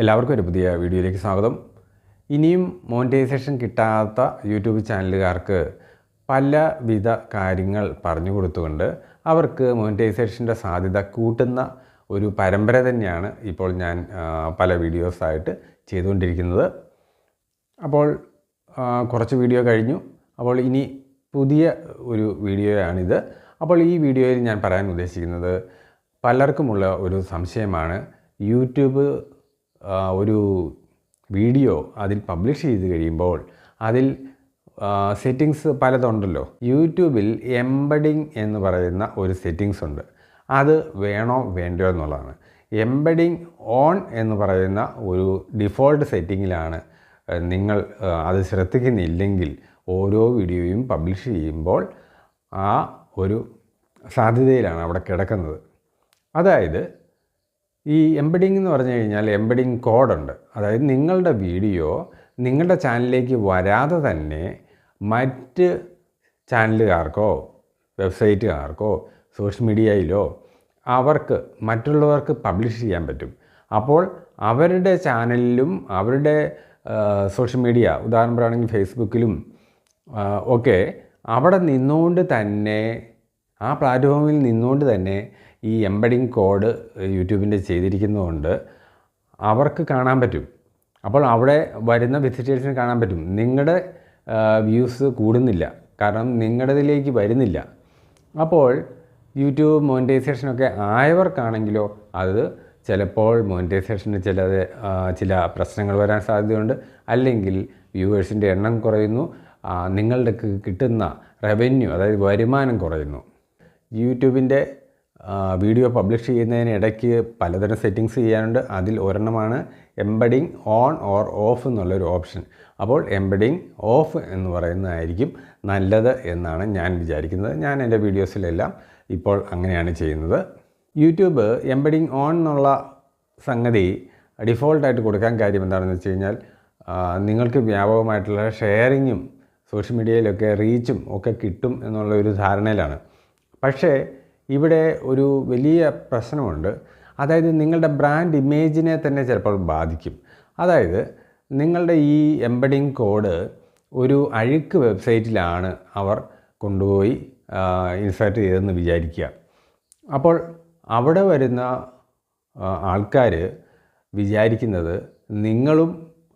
എല്ലാവർക്കും ഒരു പുതിയ വീഡിയോയിലേക്ക് സ്വാഗതം. ഇനിയും മോണിറ്റൈസേഷൻ കിട്ടാത്ത യൂട്യൂബ് ചാനലുകാർക്ക് പലവിധ കാര്യങ്ങൾ പറഞ്ഞു കൊടുത്തുകൊണ്ട് അവർക്ക് മോണിറ്റൈസേഷന്റെ സാധ്യത കൂട്ടുന്ന ഒരു പരമ്പര തന്നെയാണ് ഇപ്പോൾ ഞാൻ പല വീഡിയോസായിട്ട് ചെയ്തുകൊണ്ടിരിക്കുന്നത്. അപ്പോൾ കുറച്ച് വീഡിയോ കഴിഞ്ഞു. അപ്പോൾ ഇനി പുതിയ ഒരു വീഡിയോയാണിത്. അപ്പോൾ ഈ വീഡിയോയിൽ ഞാൻ പറയാൻ ഉദ്ദേശിക്കുന്നത് പലർക്കുമുള്ള ഒരു സംശയമാണ് യൂട്യൂബ് ഒരു വീഡിയോ അതിൽ പബ്ലിഷ് ചെയ്ത് കഴിയുമ്പോൾ അതിൽ സെറ്റിങ്സ് പലതുണ്ടല്ലോ. യൂട്യൂബിൽ എംബഡിങ് എന്ന് പറയുന്ന ഒരു സെറ്റിങ്സ് ഉണ്ട്. അത് വേണോ വേണ്ടയോ എന്നുള്ളതാണ്. എംബഡിങ് ഓൺ എന്ന് പറയുന്ന ഒരു ഡിഫോൾട്ട് സെറ്റിങ്ങിലാണ് നിങ്ങൾ അത് ശ്രദ്ധിക്കുന്നില്ലെങ്കിൽ ഓരോ വീഡിയോയും പബ്ലിഷ് ചെയ്യുമ്പോൾ ആ ഒരു സാധ്യതയിലാണ് അവിടെ കിടക്കുന്നത്. അതായത് ഈ എംബഡിങ് എന്ന് പറഞ്ഞു കഴിഞ്ഞാൽ എംബഡിങ് കോഡുണ്ട് അതായത് നിങ്ങളുടെ വീഡിയോ നിങ്ങളുടെ ചാനലിലേക്ക് വരാതെ തന്നെ മറ്റ് ചാനലുകാർക്കോ വെബ്സൈറ്റുകാർക്കോ സോഷ്യൽ മീഡിയയിലോ അവർക്ക് മറ്റുള്ളവർക്ക് പബ്ലിഷ് ചെയ്യാൻ പറ്റും. അപ്പോൾ അവരുടെ ചാനലിലും അവരുടെ സോഷ്യൽ മീഡിയ ഉദാഹരണം പറയുകയാണെങ്കിൽ ഫേസ്ബുക്കിലും ഒക്കെ അവിടെ നിന്നുകൊണ്ട് തന്നെ ആ പ്ലാറ്റ്ഫോമിൽ നിന്നുകൊണ്ട് തന്നെ ഈ എംബഡിങ് കോഡ് യൂട്യൂബിന്റെ ചെയ്തിരിക്കുന്നതുകൊണ്ട് അവർക്ക് കാണാൻ പറ്റും. അപ്പോൾ അവിടെ വരുന്ന വിസിറ്റേഴ്സിന് കാണാൻ പറ്റും. നിങ്ങളുടെ വ്യൂസ് കൂടുന്നില്ല. കാരണം നിങ്ങളുടേതിലേക്ക് വരുന്നില്ല. അപ്പോൾ യൂട്യൂബ് മോണിറ്റൈസേഷനൊക്കെ ആയവർക്കാണെങ്കിലോ അത് ചിലപ്പോൾ മോണിറ്റൈസേഷന് ചില ചില പ്രശ്നങ്ങൾ വരാൻ സാധ്യതയുണ്ട്. അല്ലെങ്കിൽ വ്യൂവേഴ്സിന്റെ എണ്ണം കുറയുന്നു. നിങ്ങളുടെ കിട്ടുന്ന റവന്യൂ അതായത് വരുമാനം കുറയുന്നു. യൂട്യൂബിന്റെ വീഡിയോ പബ്ലിഷ് ചെയ്യുന്നതിനിടയ്ക്ക് പലതരം സെറ്റിങ്സ് ചെയ്യാനുണ്ട്. അതിൽ ഒരെണ്ണമാണ് എംബഡിങ് ഓൺ ഓർ ഓഫ് എന്നുള്ളൊരു ഓപ്ഷൻ. അപ്പോൾ എംബഡിങ് ഓഫ് എന്ന് പറയുന്നതായിരിക്കും നല്ലത് എന്നാണ് ഞാൻ വിചാരിക്കുന്നത്. ഞാൻ എന്റെ വീഡിയോസിലെല്ലാം ഇപ്പോൾ അങ്ങനെയാണ് ചെയ്യുന്നത്. യൂട്യൂബ് എംബഡിങ് ഓൺ എന്നുള്ള സംഗതി ഡിഫോൾട്ടായിട്ട് കൊടുക്കാൻ കാര്യം എന്താണെന്ന് വെച്ച് കഴിഞ്ഞാൽ നിങ്ങൾക്ക് വ്യാപകമായിട്ടുള്ള ഷെയറിങ്ങും സോഷ്യൽ മീഡിയയിലൊക്കെ റീച്ചും ഒക്കെ കിട്ടും എന്നുള്ള ഒരു ധാരണയിലാണ്. പക്ഷേ ഇവിടെ ഒരു വലിയ പ്രശ്നമുണ്ട്. അതായത് നിങ്ങളുടെ ബ്രാൻഡ് ഇമേജിനെ തന്നെ ചിലപ്പോൾ ബാധിക്കും. അതായത് നിങ്ങളുടെ ഈ എംബഡിങ് കോഡ് ഒരു അഴുക്ക് വെബ്സൈറ്റിലാണ് അവർ കൊണ്ടുപോയി ഇൻസേർട്ട് ചെയ്തതെന്ന് വിചാരിക്കുക. അപ്പോൾ അവിടെ വരുന്ന ആൾക്കാർ വിചാരിക്കുന്നത് നിങ്ങളും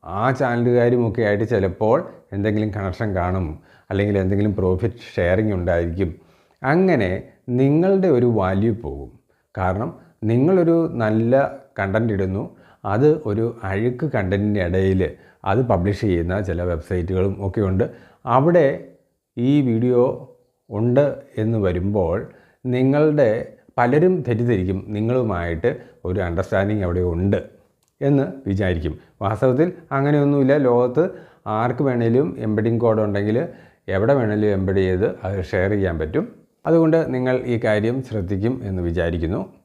ആ ചാനലുകാരുമൊക്കെ ആയിട്ട് ചിലപ്പോൾ എന്തെങ്കിലും കണക്ഷൻ കാണും അല്ലെങ്കിൽ എന്തെങ്കിലും പ്രോഫിറ്റ് ഷെയറിംഗ് ഉണ്ടായിരിക്കും. അങ്ങനെ നിങ്ങളുടെ ഒരു വാല്യൂ പോകും. കാരണം നിങ്ങളൊരു നല്ല കണ്ടന്റ് ഇടുന്നു. അത് ഒരു അഴുക്ക് കണ്ടന്റിന്റെ ഇടയിൽ അത് പബ്ലിഷ് ചെയ്യുന്ന ചില വെബ്സൈറ്റുകളും ഒക്കെ ഉണ്ട്. അവിടെ ഈ വീഡിയോ ഉണ്ട് എന്ന് വരുമ്പോൾ നിങ്ങളുടെ പലരും തെറ്റിദ്ധരിക്കും. നിങ്ങളുമായിട്ട് ഒരു അണ്ടർസ്റ്റാൻഡിങ് അവിടെ ഉണ്ട് എന്ന് വിചാരിക്കും. വാസ്തവത്തിൽ അങ്ങനെയൊന്നുമില്ല. ലോകത്ത് ആർക്ക് വേണമെങ്കിലും എംബഡിങ് കോഡ് ഉണ്ടെങ്കിൽ എവിടെ വേണമെങ്കിലും എംബഡ് ചെയ്ത് അത് ഷെയർ ചെയ്യാൻ പറ്റും. അതുകൊണ്ട് നിങ്ങൾ ഈ കാര്യം ശ്രദ്ധിക്കും എന്ന് വിചാരിക്കുന്നു.